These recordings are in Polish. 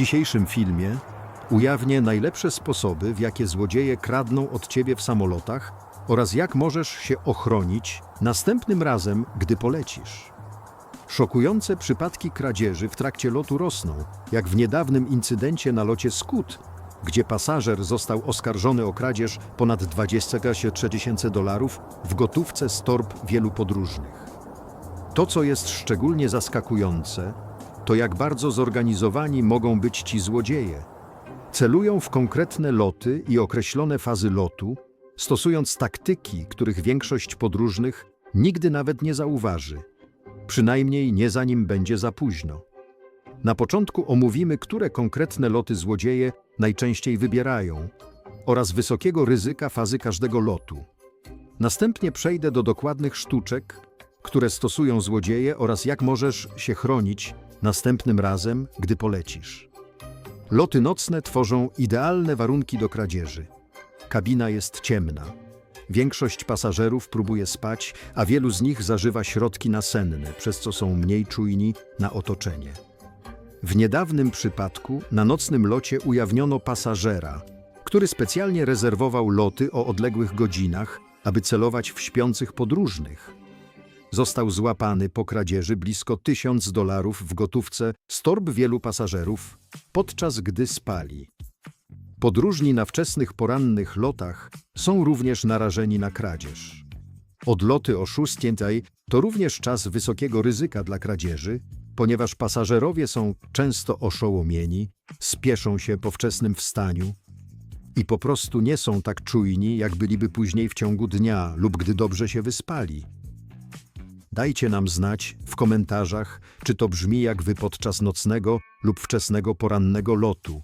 dzisiejszym filmie ujawnię najlepsze sposoby, w jakie złodzieje kradną od ciebie w samolotach oraz jak możesz się ochronić następnym razem, gdy polecisz. Szokujące przypadki kradzieży w trakcie lotu rosną, jak w niedawnym incydencie na locie Scoot, gdzie pasażer został oskarżony o kradzież ponad 23 tysięcy dolarów w gotówce z torb wielu podróżnych. To, co jest szczególnie zaskakujące, to jak bardzo zorganizowani mogą być ci złodzieje. Celują w konkretne loty i określone fazy lotu, stosując taktyki, których większość podróżnych nigdy nawet nie zauważy, przynajmniej nie zanim będzie za późno. Na początku omówimy, które konkretne loty złodzieje najczęściej wybierają oraz wysokiego ryzyka fazy każdego lotu. Następnie przejdę do dokładnych sztuczek, które stosują złodzieje oraz jak możesz się chronić następnym razem, gdy polecisz. Loty nocne tworzą idealne warunki do kradzieży. Kabina jest ciemna. Większość pasażerów próbuje spać, a wielu z nich zażywa środki nasenne, przez co są mniej czujni na otoczenie. W niedawnym przypadku na nocnym locie ujawniono pasażera, który specjalnie rezerwował loty o odległych godzinach, aby celować w śpiących podróżnych. Został złapany po kradzieży blisko tysiąc dolarów w gotówce z torb wielu pasażerów, podczas gdy spali. Podróżni na wczesnych porannych lotach są również narażeni na kradzież. Odloty o 6 to również czas wysokiego ryzyka dla kradzieży, ponieważ pasażerowie są często oszołomieni, spieszą się po wczesnym wstaniu i po prostu nie są tak czujni, jak byliby później w ciągu dnia lub gdy dobrze się wyspali. Dajcie nam znać w komentarzach, czy to brzmi jak wy podczas nocnego lub wczesnego porannego lotu.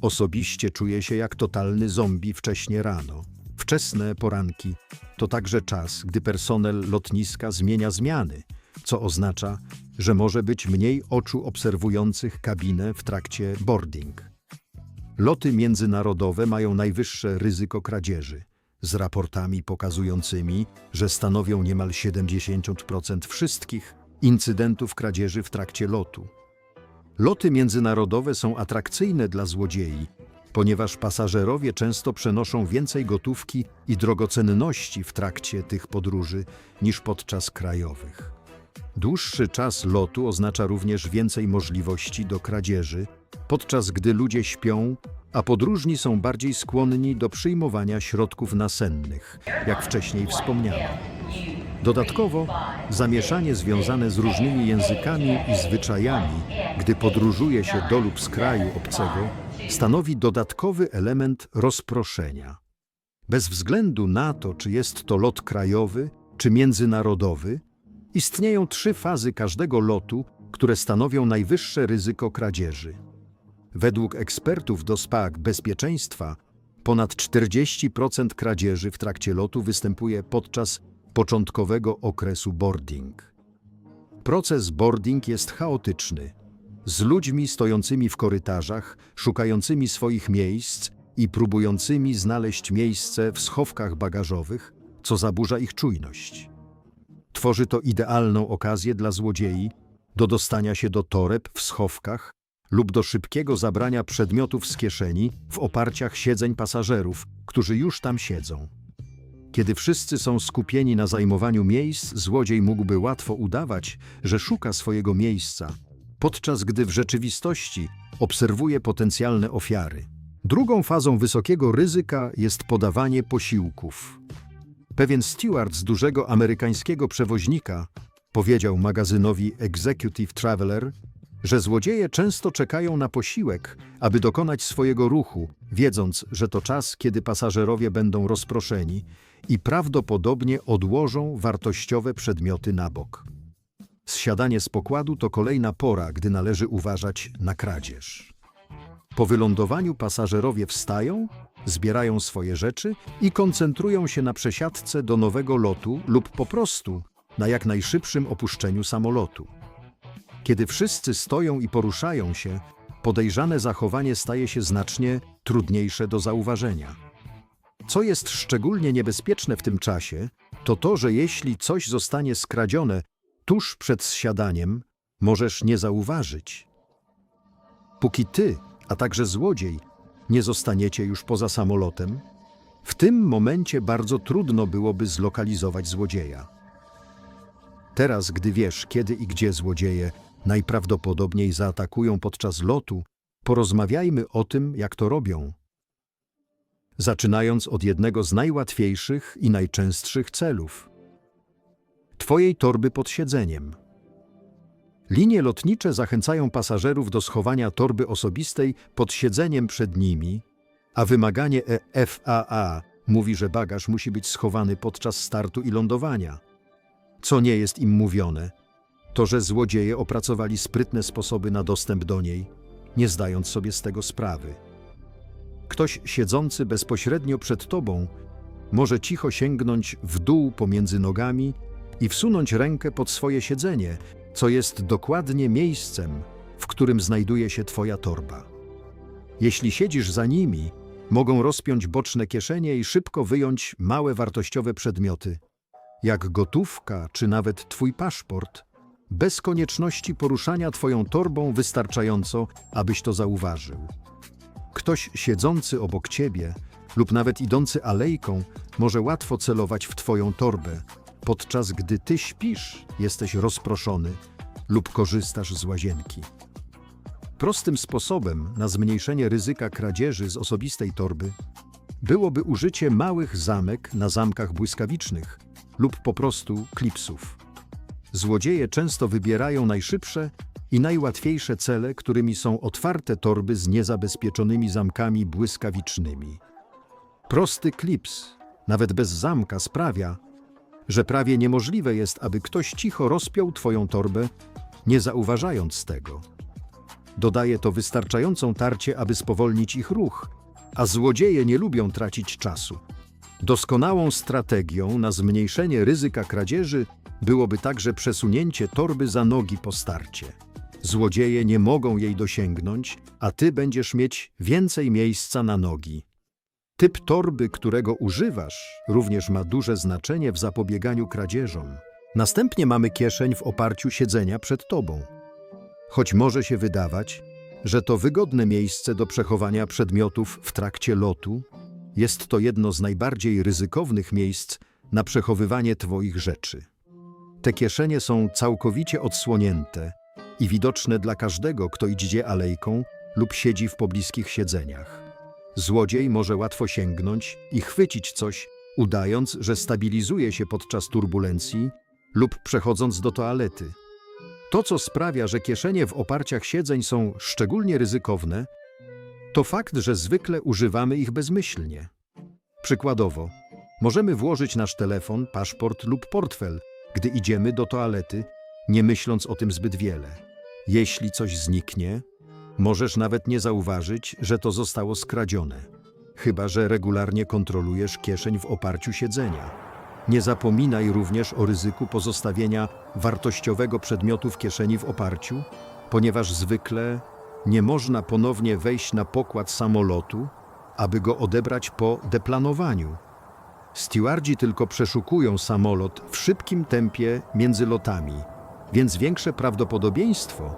Osobiście czuję się jak totalny zombie wcześnie rano. Wczesne poranki to także czas, gdy personel lotniska zmienia zmiany, co oznacza, że może być mniej oczu obserwujących kabinę w trakcie boarding. Loty międzynarodowe mają najwyższe ryzyko kradzieży, z raportami pokazującymi, że stanowią niemal 70% wszystkich incydentów kradzieży w trakcie lotu. Loty międzynarodowe są atrakcyjne dla złodziei, ponieważ pasażerowie często przenoszą więcej gotówki i drogocenności w trakcie tych podróży niż podczas krajowych. Dłuższy czas lotu oznacza również więcej możliwości do kradzieży, podczas gdy ludzie śpią, a podróżni są bardziej skłonni do przyjmowania środków nasennych, jak wcześniej wspomniano. Dodatkowo, zamieszanie związane z różnymi językami i zwyczajami, gdy podróżuje się do lub z kraju obcego, stanowi dodatkowy element rozproszenia. Bez względu na to, czy jest to lot krajowy czy międzynarodowy, istnieją trzy fazy każdego lotu, które stanowią najwyższe ryzyko kradzieży. Według ekspertów do SPAC bezpieczeństwa ponad 40% kradzieży w trakcie lotu występuje podczas początkowego okresu boarding. Proces boarding jest chaotyczny, z ludźmi stojącymi w korytarzach, szukającymi swoich miejsc i próbującymi znaleźć miejsce w schowkach bagażowych, co zaburza ich czujność. Tworzy to idealną okazję dla złodziei do dostania się do toreb w schowkach lub do szybkiego zabrania przedmiotów z kieszeni w oparciach siedzeń pasażerów, którzy już tam siedzą. Kiedy wszyscy są skupieni na zajmowaniu miejsc, złodziej mógłby łatwo udawać, że szuka swojego miejsca, podczas gdy w rzeczywistości obserwuje potencjalne ofiary. Drugą fazą wysokiego ryzyka jest podawanie posiłków. Pewien steward z dużego amerykańskiego przewoźnika powiedział magazynowi Executive Traveler, że złodzieje często czekają na posiłek, aby dokonać swojego ruchu, wiedząc, że to czas, kiedy pasażerowie będą rozproszeni i prawdopodobnie odłożą wartościowe przedmioty na bok. Zsiadanie z pokładu to kolejna pora, gdy należy uważać na kradzież. Po wylądowaniu pasażerowie wstają, zbierają swoje rzeczy i koncentrują się na przesiadce do nowego lotu lub po prostu na jak najszybszym opuszczeniu samolotu. Kiedy wszyscy stoją i poruszają się, podejrzane zachowanie staje się znacznie trudniejsze do zauważenia. Co jest szczególnie niebezpieczne w tym czasie, to to, że jeśli coś zostanie skradzione tuż przed zsiadaniem, możesz nie zauważyć. Póki ty, a także złodziej, nie zostaniecie już poza samolotem, w tym momencie bardzo trudno byłoby zlokalizować złodzieja. Teraz, gdy wiesz, kiedy i gdzie złodzieje najprawdopodobniej zaatakują podczas lotu, porozmawiajmy o tym, jak to robią. Zaczynając od jednego z najłatwiejszych i najczęstszych celów Twojej torby pod siedzeniem. Linie lotnicze zachęcają pasażerów do schowania torby osobistej pod siedzeniem przed nimi, a wymaganie E FAA mówi, że bagaż musi być schowany podczas startu i lądowania. Co nie jest im mówione, to że złodzieje opracowali sprytne sposoby na dostęp do niej, nie zdając sobie z tego sprawy. Ktoś siedzący bezpośrednio przed tobą może cicho sięgnąć w dół pomiędzy nogami i wsunąć rękę pod swoje siedzenie, co jest dokładnie miejscem, w którym znajduje się twoja torba. Jeśli siedzisz za nimi, mogą rozpiąć boczne kieszenie i szybko wyjąć małe wartościowe przedmioty, jak gotówka czy nawet twój paszport, bez konieczności poruszania twoją torbą wystarczająco, abyś to zauważył. Ktoś siedzący obok ciebie lub nawet idący alejką może łatwo celować w twoją torbę, podczas gdy ty śpisz, jesteś rozproszony lub korzystasz z łazienki. Prostym sposobem na zmniejszenie ryzyka kradzieży z osobistej torby byłoby użycie małych zamek na zamkach błyskawicznych lub po prostu klipsów. Złodzieje często wybierają najszybsze i najłatwiejsze cele, którymi są otwarte torby z niezabezpieczonymi zamkami błyskawicznymi. Prosty klips, nawet bez zamka, sprawia, że prawie niemożliwe jest, aby ktoś cicho rozpiął Twoją torbę, nie zauważając tego. Dodaje to wystarczającą tarcie, aby spowolnić ich ruch, a złodzieje nie lubią tracić czasu. Doskonałą strategią na zmniejszenie ryzyka kradzieży byłoby także przesunięcie torby za nogi po starcie. Złodzieje nie mogą jej dosięgnąć, a ty będziesz mieć więcej miejsca na nogi. Typ torby, którego używasz, również ma duże znaczenie w zapobieganiu kradzieżom. Następnie mamy kieszeń w oparciu siedzenia przed tobą. Choć może się wydawać, że to wygodne miejsce do przechowania przedmiotów w trakcie lotu, jest to jedno z najbardziej ryzykownych miejsc na przechowywanie Twoich rzeczy. Te kieszenie są całkowicie odsłonięte i widoczne dla każdego, kto idzie alejką lub siedzi w pobliskich siedzeniach. Złodziej może łatwo sięgnąć i chwycić coś, udając, że stabilizuje się podczas turbulencji lub przechodząc do toalety. To, co sprawia, że kieszenie w oparciach siedzeń są szczególnie ryzykowne, to fakt, że zwykle używamy ich bezmyślnie. Przykładowo, możemy włożyć nasz telefon, paszport lub portfel, gdy idziemy do toalety, nie myśląc o tym zbyt wiele. Jeśli coś zniknie, możesz nawet nie zauważyć, że to zostało skradzione, chyba że regularnie kontrolujesz kieszeń w oparciu siedzenia. Nie zapominaj również o ryzyku pozostawienia wartościowego przedmiotu w kieszeni w oparciu, ponieważ zwykle nie można ponownie wejść na pokład samolotu, aby go odebrać po deplanowaniu. Stewardzi tylko przeszukują samolot w szybkim tempie między lotami, więc większe prawdopodobieństwo,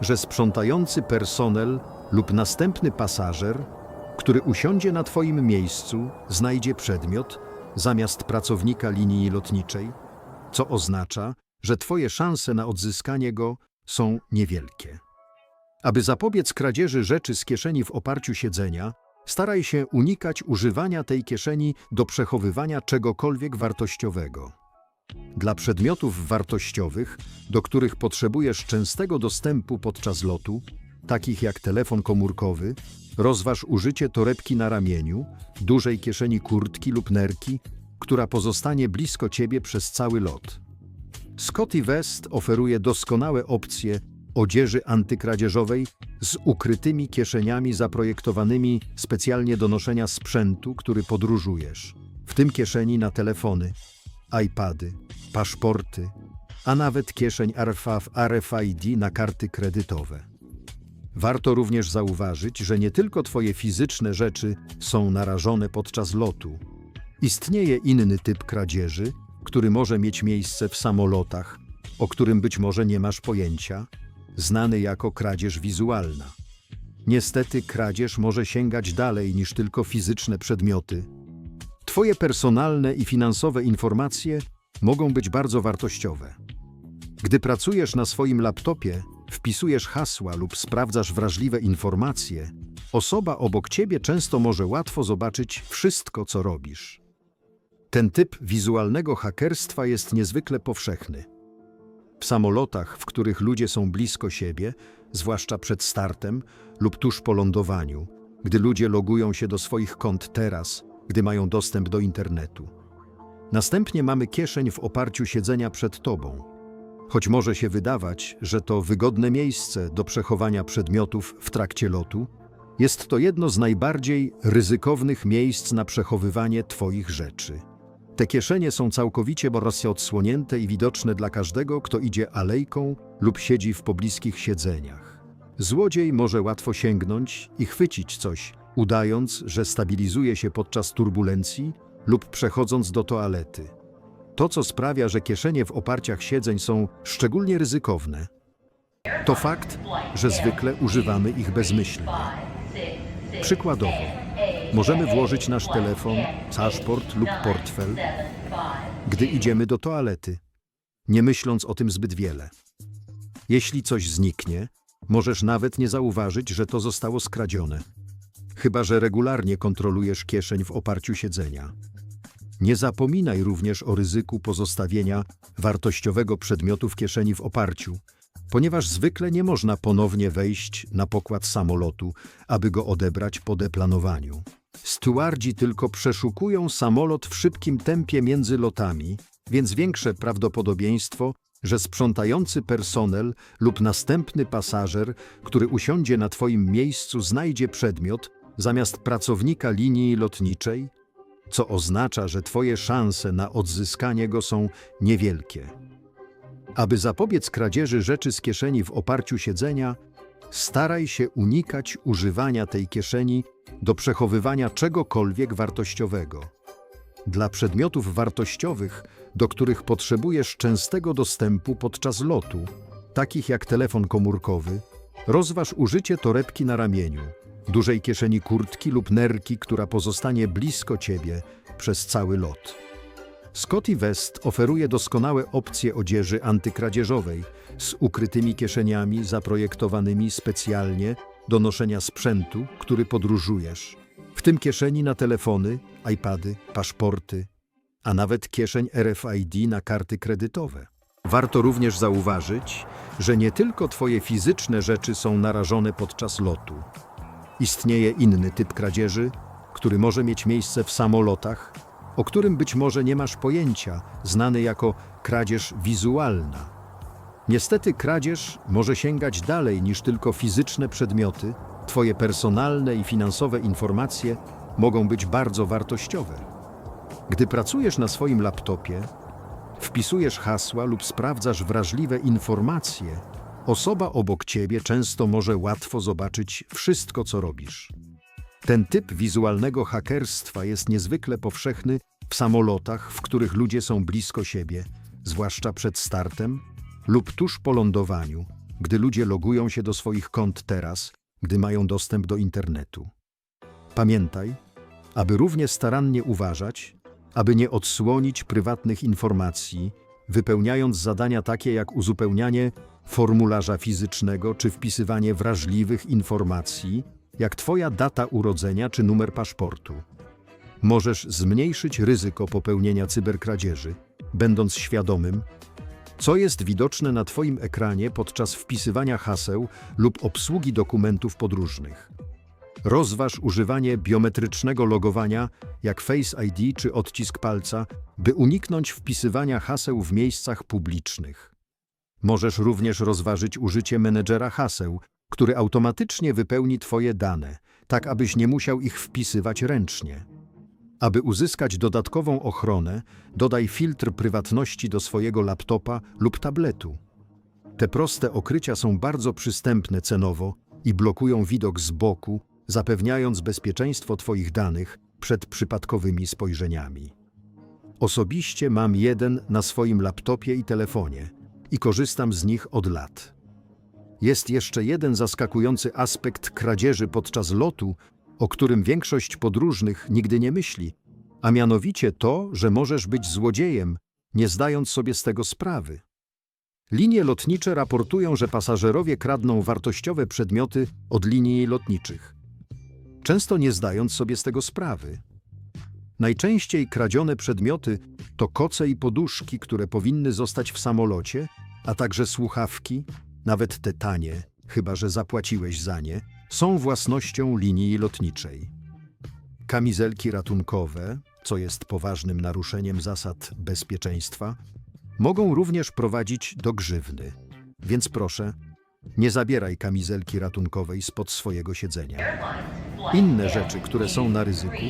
że sprzątający personel lub następny pasażer, który usiądzie na Twoim miejscu, znajdzie przedmiot zamiast pracownika linii lotniczej, co oznacza, że Twoje szanse na odzyskanie go są niewielkie. Aby zapobiec kradzieży rzeczy z kieszeni w oparciu siedzenia, staraj się unikać używania tej kieszeni do przechowywania czegokolwiek wartościowego. Dla przedmiotów wartościowych, do których potrzebujesz częstego dostępu podczas lotu, takich jak telefon komórkowy, rozważ użycie torebki na ramieniu, dużej kieszeni kurtki lub nerki, która pozostanie blisko ciebie przez cały lot. Scotty West oferuje doskonałe opcje odzieży antykradzieżowej z ukrytymi kieszeniami zaprojektowanymi specjalnie do noszenia sprzętu, który podróżujesz, w tym kieszeni na telefony, iPady, paszporty, a nawet kieszeń RFID na karty kredytowe. Warto również zauważyć, że nie tylko Twoje fizyczne rzeczy są narażone podczas lotu. Istnieje inny typ kradzieży, który może mieć miejsce w samolotach, o którym być może nie masz pojęcia, znany jako kradzież wizualna. Niestety kradzież może sięgać dalej niż tylko fizyczne przedmioty. Twoje personalne i finansowe informacje mogą być bardzo wartościowe. Gdy pracujesz na swoim laptopie, wpisujesz hasła lub sprawdzasz wrażliwe informacje, osoba obok ciebie często może łatwo zobaczyć wszystko, co robisz. Ten typ wizualnego hakerstwa jest niezwykle powszechny. W samolotach, w których ludzie są blisko siebie, zwłaszcza przed startem lub tuż po lądowaniu, gdy ludzie logują się do swoich kont teraz, gdy mają dostęp do internetu. Następnie mamy kieszeń w oparciu siedzenia przed tobą. Choć może się wydawać, że to wygodne miejsce do przechowania przedmiotów w trakcie lotu, jest to jedno z najbardziej ryzykownych miejsc na przechowywanie Twoich rzeczy. Te kieszenie są całkowicie borosje odsłonięte i widoczne dla każdego, kto idzie alejką lub siedzi w pobliskich siedzeniach. Złodziej może łatwo sięgnąć i chwycić coś, udając, że stabilizuje się podczas turbulencji lub przechodząc do toalety. To, co sprawia, że kieszenie w oparciach siedzeń są szczególnie ryzykowne, to fakt, że zwykle używamy ich bezmyślnie. Przykładowo, możemy włożyć nasz telefon, paszport lub portfel, gdy idziemy do toalety, nie myśląc o tym zbyt wiele. Jeśli coś zniknie, możesz nawet nie zauważyć, że to zostało skradzione. Chyba, że regularnie kontrolujesz kieszeń w oparciu siedzenia. Nie zapominaj również o ryzyku pozostawienia wartościowego przedmiotu w kieszeni w oparciu, ponieważ zwykle nie można ponownie wejść na pokład samolotu, aby go odebrać po deplanowaniu. Stewardzi tylko przeszukują samolot w szybkim tempie między lotami, więc większe prawdopodobieństwo, że sprzątający personel lub następny pasażer, który usiądzie na Twoim miejscu, znajdzie przedmiot zamiast pracownika linii lotniczej, co oznacza, że Twoje szanse na odzyskanie go są niewielkie. Aby zapobiec kradzieży rzeczy z kieszeni w oparciu siedzenia, staraj się unikać używania tej kieszeni do przechowywania czegokolwiek wartościowego. Dla przedmiotów wartościowych, do których potrzebujesz częstego dostępu podczas lotu, takich jak telefon komórkowy, rozważ użycie torebki na ramieniu, dużej kieszeni kurtki lub nerki, która pozostanie blisko ciebie przez cały lot. Scotty West oferuje doskonałe opcje odzieży antykradzieżowej z ukrytymi kieszeniami zaprojektowanymi specjalnie do noszenia sprzętu, który podróżujesz. W tym kieszeni na telefony, iPady, paszporty, a nawet kieszeń RFID na karty kredytowe. Warto również zauważyć, że nie tylko Twoje fizyczne rzeczy są narażone podczas lotu. Istnieje inny typ kradzieży, który może mieć miejsce w samolotach, o którym być może nie masz pojęcia, znany jako kradzież wizualna. Niestety kradzież może sięgać dalej niż tylko fizyczne przedmioty, Twoje personalne i finansowe informacje mogą być bardzo wartościowe. Gdy pracujesz na swoim laptopie, wpisujesz hasła lub sprawdzasz wrażliwe informacje, osoba obok ciebie często może łatwo zobaczyć wszystko, co robisz. Ten typ wizualnego hakerstwa jest niezwykle powszechny w samolotach, w których ludzie są blisko siebie, zwłaszcza przed startem lub tuż po lądowaniu, gdy ludzie logują się do swoich kont teraz, gdy mają dostęp do internetu. Pamiętaj, aby równie starannie uważać, aby nie odsłonić prywatnych informacji, wypełniając zadania takie jak uzupełnianie formularza fizycznego czy wpisywanie wrażliwych informacji, jak Twoja data urodzenia czy numer paszportu. Możesz zmniejszyć ryzyko popełnienia cyberkradzieży, będąc świadomym, co jest widoczne na Twoim ekranie podczas wpisywania haseł lub obsługi dokumentów podróżnych. Rozważ używanie biometrycznego logowania, jak Face ID czy odcisk palca, by uniknąć wpisywania haseł w miejscach publicznych. Możesz również rozważyć użycie menedżera haseł, który automatycznie wypełni Twoje dane, tak abyś nie musiał ich wpisywać ręcznie. Aby uzyskać dodatkową ochronę, dodaj filtr prywatności do swojego laptopa lub tabletu. Te proste okrycia są bardzo przystępne cenowo i blokują widok z boku, zapewniając bezpieczeństwo Twoich danych przed przypadkowymi spojrzeniami. Osobiście mam jeden na swoim laptopie i telefonie i korzystam z nich od lat. Jest jeszcze jeden zaskakujący aspekt kradzieży podczas lotu, o którym większość podróżnych nigdy nie myśli, a mianowicie to, że możesz być złodziejem, nie zdając sobie z tego sprawy. Linie lotnicze raportują, że pasażerowie kradną wartościowe przedmioty od linii lotniczych, często nie zdając sobie z tego sprawy. Najczęściej kradzione przedmioty to koce i poduszki, które powinny zostać w samolocie, a także słuchawki, nawet te tanie, chyba że zapłaciłeś za nie, są własnością linii lotniczej. Kamizelki ratunkowe, co jest poważnym naruszeniem zasad bezpieczeństwa, mogą również prowadzić do grzywny. Więc proszę, nie zabieraj kamizelki ratunkowej spod swojego siedzenia. Inne rzeczy, które są na ryzyku,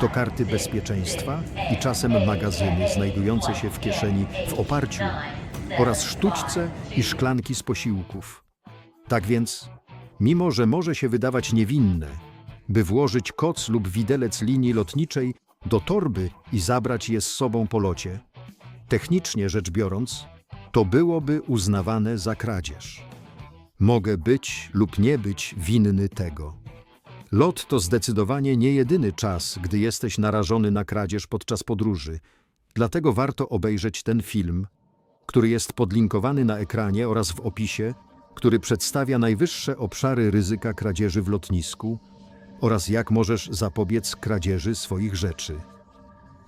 to karty bezpieczeństwa i czasem magazyny znajdujące się w kieszeni w oparciu oraz sztućce i szklanki z posiłków. Tak więc, mimo że może się wydawać niewinne, by włożyć koc lub widelec linii lotniczej do torby i zabrać je z sobą po locie, technicznie rzecz biorąc, to byłoby uznawane za kradzież. Mogę być lub nie być winny tego. Lot to zdecydowanie nie jedyny czas, gdy jesteś narażony na kradzież podczas podróży. Dlatego warto obejrzeć ten film, który jest podlinkowany na ekranie oraz w opisie, który przedstawia najwyższe obszary ryzyka kradzieży w lotnisku oraz jak możesz zapobiec kradzieży swoich rzeczy.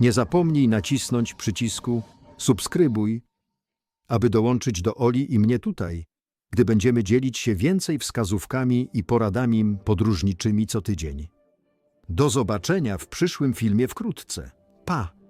Nie zapomnij nacisnąć przycisku subskrybuj, aby dołączyć do Oli i mnie tutaj, gdy będziemy dzielić się więcej wskazówkami i poradami podróżniczymi co tydzień. Do zobaczenia w przyszłym filmie wkrótce. Pa!